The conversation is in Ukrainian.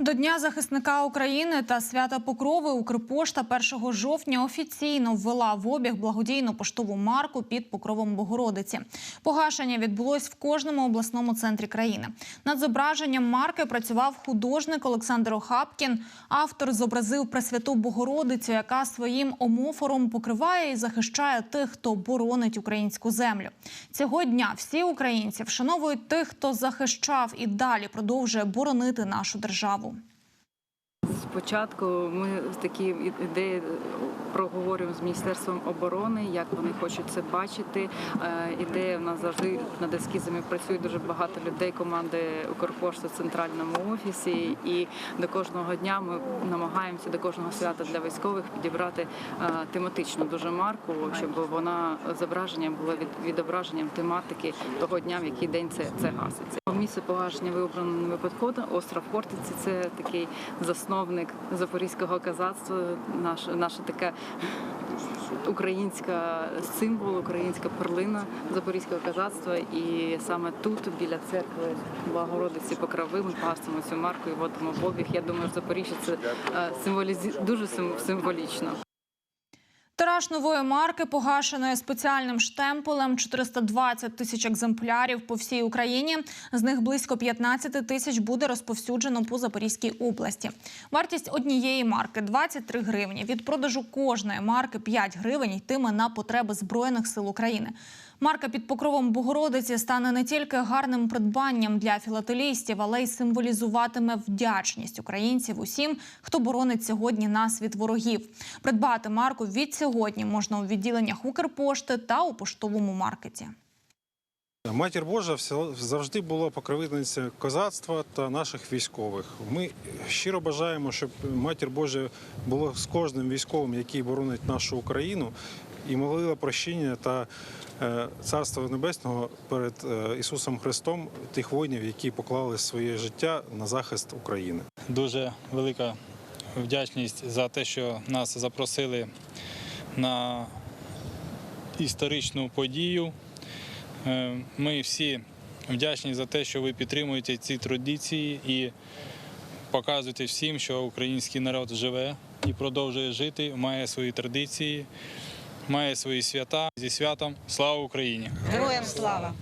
До Дня захисника України та свята Покрови Укрпошта 1 жовтня офіційно ввела в обіг благодійну поштову марку під покровом Богородиці. Погашення відбулось в кожному обласному центрі країни. Над зображенням марки працював художник Олександр Охапкін. Автор зобразив Пресвяту Богородицю, яка своїм омофором покриває і захищає тих, хто боронить українську землю. Цього дня всі українці вшановують тих, хто захищав і далі продовжує боронити нашу державу. Спочатку ми такі ідеї проговорюємо з міністерством оборони, як вони хочуть це бачити. Е, Ідея в нас завжди над ескізами працює дуже багато людей. Команди Укрпошти в центральному офісі, і до кожного дня ми намагаємося до кожного свята для військових підібрати е, тематичну дуже марку, щоб вона зображенням було від відображенням тематики того дня, в який день це, це гаситься. Місце погашення вибрано не випадково. Остров Хортиці це такий засновник запорізького казацтва, наш, наша така українська символ, українська перлина запорізького казацтва. І саме тут, біля церкви Богородиці Покрови, ми пастимо цю марку і водимо в обіг. Я думаю, що Запоріжжя це символіз... дуже сим- символічно. Тираж нової марки погашеної спеціальним штемпелем 420 тисяч екземплярів по всій Україні. З них близько 15 тисяч буде розповсюджено по Запорізькій області. Вартість однієї марки 23 гривні. Від продажу кожної марки 5 гривень йтиме на потреби збройних сил України. Марка під покровом Богородиці стане не тільки гарним придбанням для філателістів, але й символізуватиме вдячність українців усім, хто боронить сьогодні нас від ворогів. Придбати марку від сьогодні можна у відділеннях Укрпошти та у поштовому маркеті. Матір Божа завжди була покровительниця козацтва та наших військових. Ми щиро бажаємо, щоб матір Божа була з кожним військовим, який боронить нашу Україну, і молила прощення та е, царства небесного перед е, Ісусом Христом тих воїнів, які поклали своє життя на захист України. Дуже велика вдячність за те, що нас запросили на історичну подію. Е, Ми всі вдячні за те, що ви підтримуєте ці традиції і показуєте всім, що український народ живе і продовжує жити, має свої традиції, має свої свята. Зі святом слава Україні! Героям слава!